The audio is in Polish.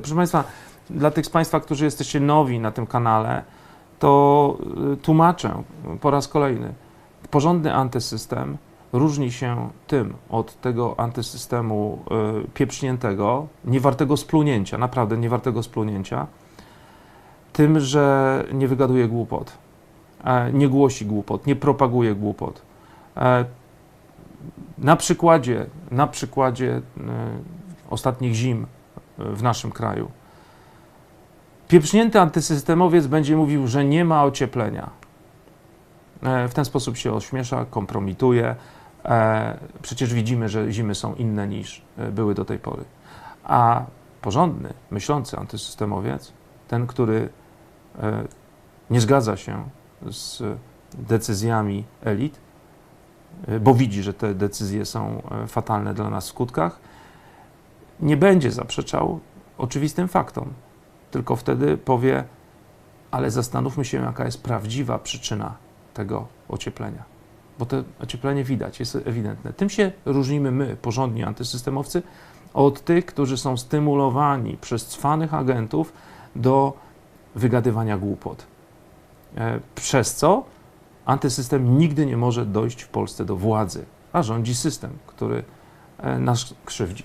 Proszę Państwa, dla tych z Państwa, którzy jesteście nowi na tym kanale, to y, tłumaczę po raz kolejny. Porządny antysystem różni się tym od tego antysystemu y, pieprzniętego, niewartego splunięcia, naprawdę niewartego splunięcia, tym, że nie wygaduje głupot, e, nie głosi głupot, nie propaguje głupot. E, Na przykładzie, na przykładzie y, ostatnich zim w naszym kraju. Pieprznięty antysystemowiec będzie mówił, że nie ma ocieplenia. E, W ten sposób się ośmiesza, kompromituje. E, Przecież widzimy, że zimy są inne niż e, były do tej pory. A porządny, myślący antysystemowiec, ten, który nie zgadza się z decyzjami elit, bo widzi, że te decyzje są fatalne dla nas w skutkach, nie będzie zaprzeczał oczywistym faktom, tylko wtedy powie, ale zastanówmy się, jaka jest prawdziwa przyczyna tego ocieplenia. Bo to ocieplenie widać, jest ewidentne. Tym się różnimy my, porządni antysystemowcy, od tych, którzy są stymulowani przez cwanych agentów do wygadywania głupot. E, Przez co antysystem nigdy nie może dojść w Polsce do władzy, a rządzi system, który e, nas krzywdzi.